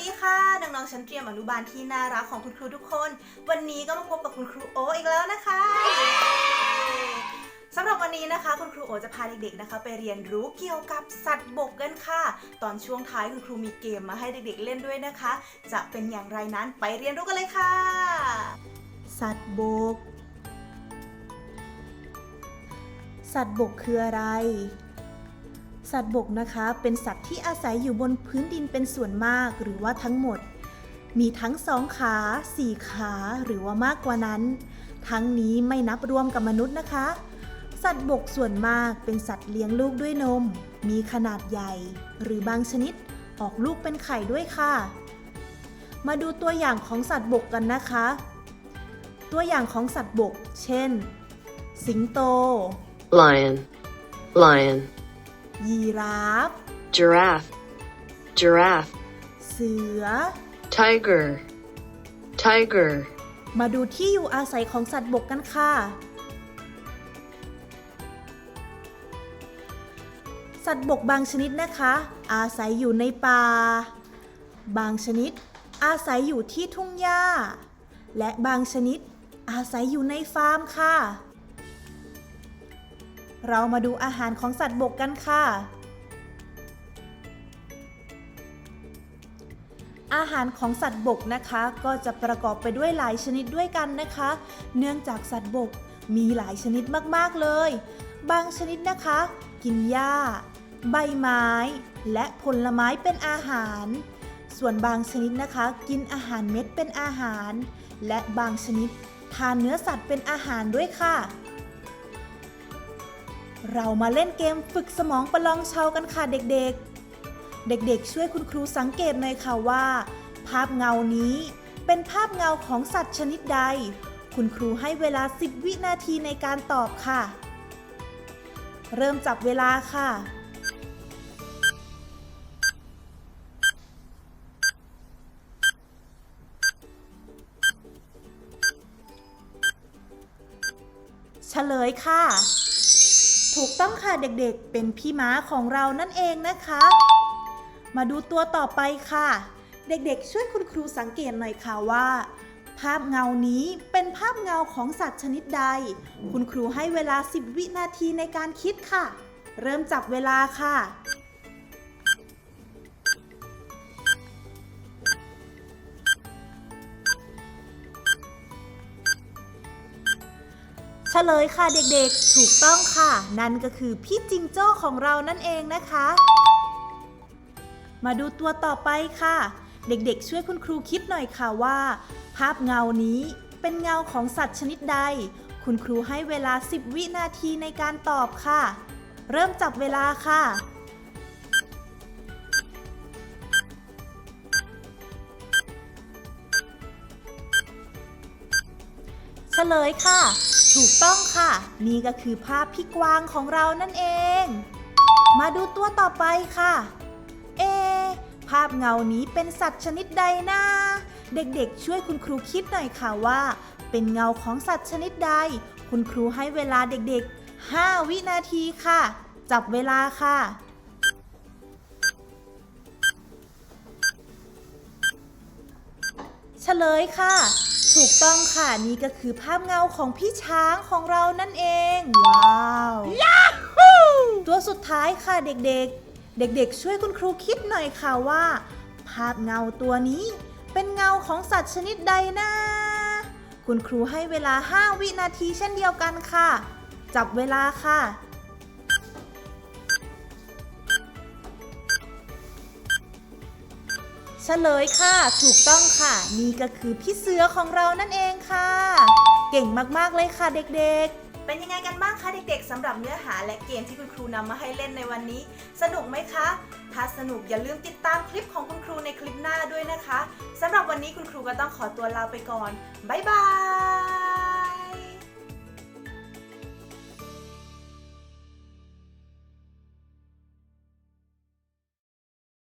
ดีค่ะน้องๆชั้นเตรียมอนุบาลที่น่ารักของคุณครูทุกคน วันนี้ก็มาพบกับคุณครูโออีกแล้วนะคะสำหรับวันนี้นะคะ คุณครูโอจะพาเด็กๆนะคะ ไปเรียนรู้เกี่ยวกับสัตว์บกกันค่ะ ตอนช่วงท้ายคุณครูมีเกมมาให้เด็กๆเล่นด้วยนะคะ จะเป็นอย่างไรนั้นไปเรียนรู้กันเลยค่ะ สัตว์บก สัตว์บกคืออะไร สัตว์บกนะคะ เป็นสัตว์ที่อาศัยอยู่บนพื้นดินเป็นส่วนมากหรือว่าทั้งหมด มีทั้งสองขาสี่ขาหรือว่ามากกว่านั้น ทั้งนี้ไม่นับรวมกับมนุษย์นะคะ สัตว์บกส่วนมากเป็นสัตว์เลี้ยงลูกด้วยนม มีขนาดใหญ่ หรือบางชนิดออกลูกเป็นไข่ด้วยค่ะ มาดูตัวอย่างของสัตว์บกกันนะคะ ตัวอย่างของสัตว์บก เช่น สิงโต lion, lion, ยีราฟ giraffe, giraffe, เสือ tiger, tiger, มาดูที่อยู่อาศัยของสัตว์บกกันค่ะ สัตว์บกบางชนิดนะคะ อาศัยอยู่ในป่า บางชนิด อาศัยอยู่ที่ทุ่งหญ้า และบางชนิดอาศัยอยู่ในฟาร์มค่ะ เรามาดูอาหารของสัตว์บกกันค่ะ อาหารของสัตว์บกนะคะ ก็จะประกอบไปด้วยหลายชนิดด้วยกันนะคะ เนื่องจากสัตว์บกมีหลายชนิดมากๆเลย บางชนิดนะคะ กินหญ้า ใบไม้ และผลไม้เป็นอาหาร ส่วนบางชนิดนะคะ กินอาหารเม็ดเป็นอาหาร และบางชนิดทานเนื้อสัตว์เป็นอาหารด้วยค่ะ เรามาเล่นเกมฝึกสมองประลองเชากันค่ะเด็กๆ เด็กๆ ช่วยคุณครูสังเกตหน่อยค่ะว่า ภาพเงานี้เป็นภาพเงาของสัตว์ชนิดใด คุณครูให้เวลา 10 วินาทีในการตอบค่ะ เริ่มจับเวลาค่ะเฉลยค่ะ ถูกต้องค่ะเด็กๆ เป็นพี่ม้าของเรานั่นเองนะคะ มาดูตัวต่อไปค่ะ เด็กๆ ช่วยคุณครูสังเกตหน่อยค่ะว่า ภาพเงานี้เป็นภาพเงาของสัตว์ชนิดใด คุณครูให้เวลา 10 วินาทีในการคิดค่ะ เริ่มจับเวลาค่ะ ฉลยค่ะเด็กๆ ถูกต้องค่ะ นั่นก็คือพี่จิงโจ้ของเรานั่นเองนะคะ มาดูตัวต่อไปค่ะ เด็กๆ ช่วยคุณครูคิดหน่อยค่ะว่า ภาพเงานี้เป็นเงาของสัตว์ชนิดใด คุณครูให้เวลา 10 วินาทีในการตอบค่ะ เริ่มจับเวลาค่ะเฉลยค่ะ ถูกต้องค่ะ นี่ก็คือภาพพี่กวางของเรานั่นเอง มาดูตัวต่อไปค่ะ เอ ภาพเงานี้เป็นสัตว์ชนิดใดนะเด็กๆ ช่วยคุณครูคิดหน่อยค่ะว่า เป็นเงาของสัตว์ชนิดใด คุณครูให้เวลาเด็กๆ 5 วินาทีค่ะ จับเวลาค่ะเฉลยค่ะ ต้องค่ะนี่ก็คือภาพเงาของพี่ช้างของเรานั่นเอง ว้าว ตัวสุดท้ายค่ะเด็กๆ เด็กๆ ช่วยคุณครูคิดหน่อยค่ะว่า ภาพเงาตัวนี้เป็นเงาของสัตว์ชนิดใดนะ คุณครูให้เวลา 5 วินาทีเช่นเดียวกันค่ะ จับเวลาค่ะ เฉลยค่ะ ถูกต้องค่ะ นี่ก็คือพี่เสือของเรานั่นเองค่ะ เก่งมากๆเลยค่ะเด็กๆ เป็นยังไงกันบ้างคะเด็กๆสำหรับเนื้อหาและเกมที่คุณครูนำมาให้เล่นในวันนี้ สนุกไหมคะ ถ้าสนุกอย่าลืมติดตามคลิปของคุณครูในคลิปหน้าด้วยนะคะสำหรับวันนี้คุณครูก็ต้องขอตัวลาไปก่อนบ๊ายบาย